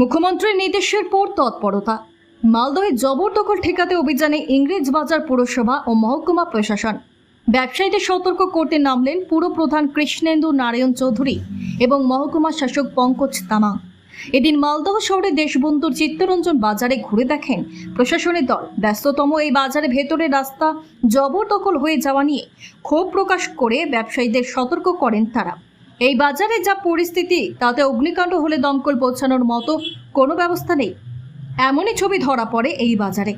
মুখ্যমন্ত্রীর নির্দেশের পর তৎপরতা। মালদহে জবরদখল ঠেকাতে অভিযানে ইংরেজ বাজার পুরসভা ও মহকুমা প্রশাসন। ব্যবসায়ীদের সতর্ক করতে নামলেন পুরপ্রধান কৃষ্ণেন্দু নারায়ণ চৌধুরী এবং মহকুমা শাসক পঙ্কজ তামা। এদিন মালদহ শহরে দেশবন্ধুর চিত্তরঞ্জন বাজারে ঘুরে দেখেন প্রশাসনের দল। ব্যস্ততম এই বাজারে ভেতরে রাস্তা জবরদখল হয়ে যাওয়া নিয়ে ক্ষোভ প্রকাশ করে ব্যবসায়ীদের সতর্ক করেন তারা। এই বাজারে যা পরিস্থিতি, তাতে অগ্নিকাণ্ড হলে দমকল পৌঁছানোর মতো কোনো ব্যবস্থা নেই। এমনই ছবি ধরা পড়ে এই বাজারে।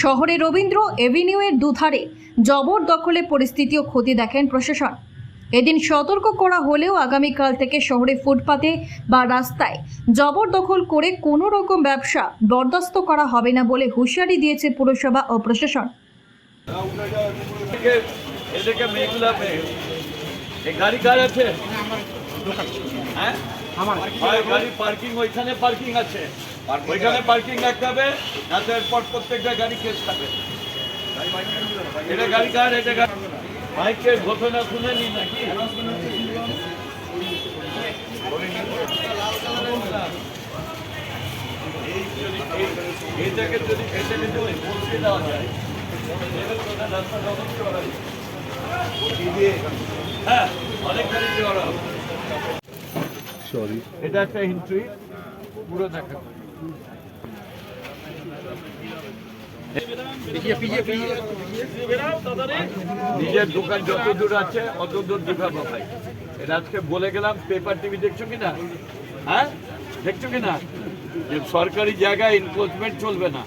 শহরে রবীন্দ্র এভিনিউয়ের দুধারে জবরদখলে পরিস্থিতিও ক্ষতি দেখেন প্রশাসন। এদিন সতর্ক করা হলেও আগামীকাল থেকে শহরে ফুটপাতে বা রাস্তায় জবরদখল করে কোনো রকম ব্যবসা বরদাস্ত করা হবে না বলে হুঁশিয়ারি দিয়েছে পুরসভা ও প্রশাসন। এই গাড়ি কার আছে? হ্যাঁ? হয় গাড়ি পার্কিং ওইখানে পার্কিং আছে। ওইখানে পার্কিং রাখতে হবে না তো এরপর প্রত্যেকটা গাড়ি কেস খাবে এটা গাড়ি কার? এটা গাড়ি মাইকের ঘটনা শুনে নি নাকি? এইটাকে যদি এটাকে যদি পৌঁছে দেওয়া যায় রাস্তা করা যায়? হ্যাঁ সরি এটা একটা হিন্ট্রি পুরো দেখা। নিজের দোকান যত দূর আছে অত দূর দেখাবো ভাই এটা আজকে বলে গেলাম পেপার টিভি দেখছ কি না হ্যাঁ? দেখছ কি না যে সরকারি জায়গায় এনফোর্সমেন্ট চলবে না।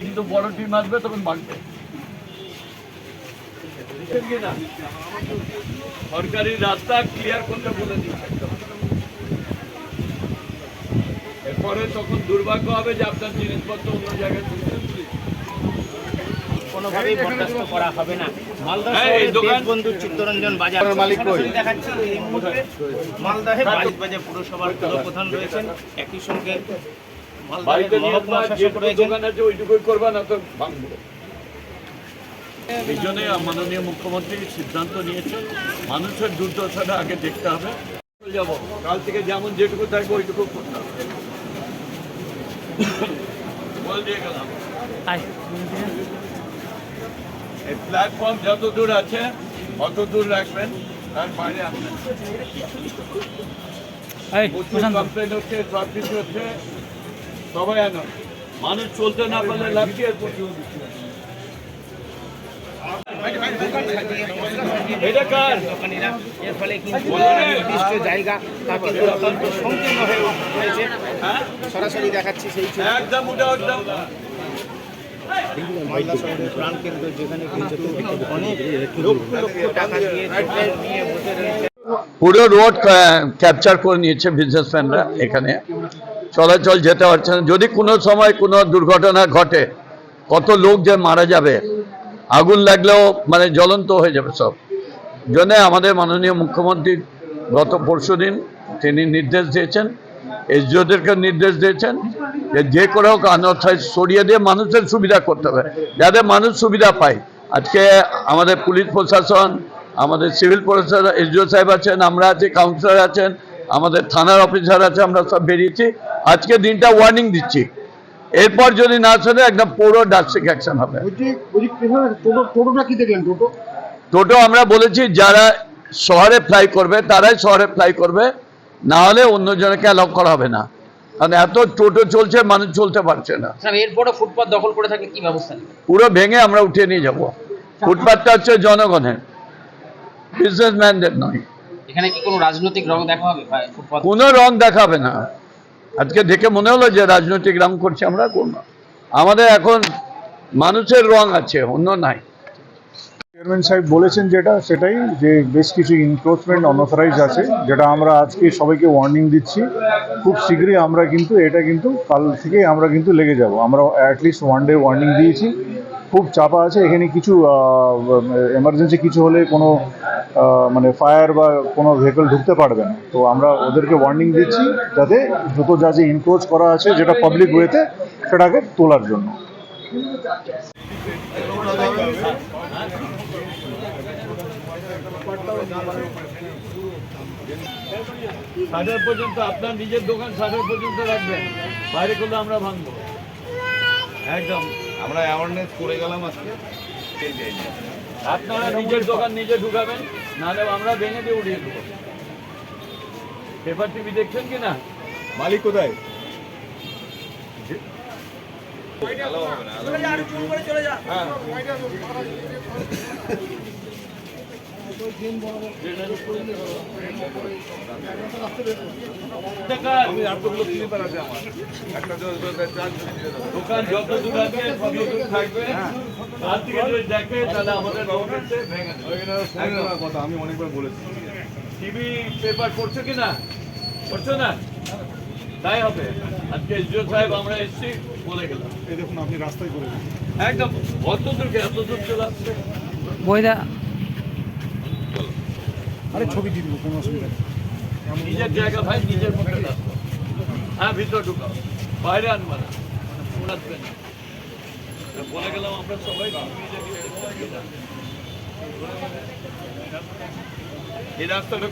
কিন্তু বড় টিম আসবে তখন বাড়বে। সরকারি রাস্তা ক্লিয়ার করতে বলে দিচ্ছে। এরপরে তখন দুর্ভাগ্য হবে যে আপনার জিনিসপত্র অন্য জায়গায় তুলতে কোনোভাবেই করা হবে না। মালদহ হ্যাঁ, দেশবন্ধু চিত্তরঞ্জন বাজার। দোকানের মালিক দেখাচ্ছি এই মুহূর্তে মালদহে বাজার পুরসভার প্রধান রয়েছেন। একই সঙ্গে বাড়িতে মহকুমা শাসক রয়েছেন। ওইটুকুই করবা না তো ভাঙবো। এই জন্যই মাননীয় মুখ্যমন্ত্রী সিদ্ধান্ত নিয়েছেন মানুষের দুর্দশাটা আগে দেখতে হবে। যাব কাল থেকে যেমন যেটুকু থাকবে ওইটুকু করতে হবে। বল দিয়ে গেলাম। এই প্ল্যাটফর্ম যত দূর আছে অত দূর রাখবেন তার বাইরে আসবেন কমপ্লেন হচ্ছে সব কিছু হচ্ছে সবাই আনো মানুষ চলতে না পারলে লাভ কি এর ফলে কিন্তু নির্দিষ্ট জায়গা তা কিন্তু অত্যন্ত সংকীর্ণ হয়ে রয়েছে সরাসরি দেখাচ্ছি সেই একদম। একদম মালদা শহরের প্রাণকেন্দ্র যেখানে কিন্তু অনেক লক্ষ লক্ষ টাকা দিয়ে নিয়ে বসে রয়েছে পুরো রোড ক্যাপচার করে নিয়েছে বিজনেসম্যানরা এখানে। চলাচল যেতে পারছে না। যদি কোনো সময় কোনো দুর্ঘটনা ঘটে কত লোক যে মারা যাবে? আগুন লাগলেও মানে জ্বলন্ত হয়ে যাবে সব। জন্য আমাদের মাননীয় মুখ্যমন্ত্রী গত পরশু দিন তিনি নির্দেশ দিয়েছেন এসডিওদেরকে নির্দেশ দিয়েছেন যে যে করে হোক অনর্থায় সরিয়ে দিয়ে মানুষের সুবিধা করতে হবে। যাতে মানুষ সুবিধা পায়, আজকে আমাদের পুলিশ প্রশাসন, আমাদের সিভিল প্রশাসন, এসডিও সাহেব আছেন, আমরা আছি, কাউন্সিলর আছেন, আমাদের থানার অফিসার আছে, আমরা সব বেরিয়েছি। আজকে দিনটা ওয়ার্নিং দিচ্ছি। এরপর যদি না শোনে একদম পুরো ডাস্টিক অ্যাকশন হবে। টোটো আমরা বলেছি যারা শহরে ফ্লাই করবে তারাই শহরে ফ্লাই করবে না হলে অন্যজনকে অ্যালাউ করা হবে না। কারণ এত টোটো চলছে মানুষ চলতে পারছে না। এরপরে ফুটপাত দখল করে থাকলে কি ব্যবস্থা পুরো ভেঙে আমরা উঠিয়ে নিয়ে যাব। ফুটপাথটা হচ্ছে জনগণের বিজনেসম্যানদের নয়। এখানে কি কোনো রাজনৈতিক রং দেখা হবে কোনো রং দেখাবে না। আজকে দেখে মনে হলো যে রাজনৈতিক রং করছে, আমরা করব আমাদের এখন মানুষের রং আছে, অন্য নাই। চেয়ারম্যান সাহেব বলেছেন যেটা, সেটাই যে বেশ কিছু ইনক্রোচমেন্ট অনথরাইজ আছে, যেটা আমরা আজকে সবাইকে ওয়ার্নিং দিচ্ছি। খুব শীঘ্রই আমরা কিন্তু, এটা কিন্তু কাল থেকে আমরা কিন্তু লেগে যাব। আমরা অ্যাটলিস্ট ওয়ান ডে ওয়ার্নিং দিয়েছি। খুব চাপা আছে। এখানে কিছু এমার্জেন্সি কিছু হলে কোনো মানে ফায়ার বা কোনো ভেহিকল ঢুকতে পারবে না। তো আমরা ওদেরকে ওয়ার্নিং দিচ্ছি যাতে দ্রুত যা যে ইনক্রোচ করা আছে যেটা পাবলিক ওয়েতে সেটাকে তোলার জন্য। ষাটের পর্যন্ত আপনার নিজের দোকান ষাটের পর্যন্ত রাখবেন। বাইরে করলে আমরা ভাঙবো। একদম। আমরা অ্যাওয়ারনেস করে গেলাম আজকে। সেই যাই আপনারা নিজের দোকান নিজে ঢুকাবেন নাহলে আমরা ভেঙে দিয়ে উড়িয়ে দেবো। পেপার টিভি দেখছেন কি না মালিক কোথায় চলে যা একটা চার দোকান যত দূর আছে তত দূর থাকবে। তার থেকে যদি দেখে তাহলে আমাদের গভর্নমেন্টে ভেঙে কথা আমি অনেকবার বলেছি টিভি পেপার করছ কি না? করছ না? তাই হবে। আজকে এসডিও সাহেব আমরা এসছি বলে গেলাম। এই দেখুন আপনি রাস্তায় করে একদম অত দূর কে এত দূর চলে আসছে? বইদা আরে ছবি দিয়ে দিব, কোনো অসুবিধা নেই। নিজের জায়গা ভাই, নিজের মধ্যে রাখো হ্যাঁ ভিতরে ঢুকাও। বাইরে আনবা না। উড়াচ্ছে না। বলে গেলাম আমরা সবাই এই রাস্তাটা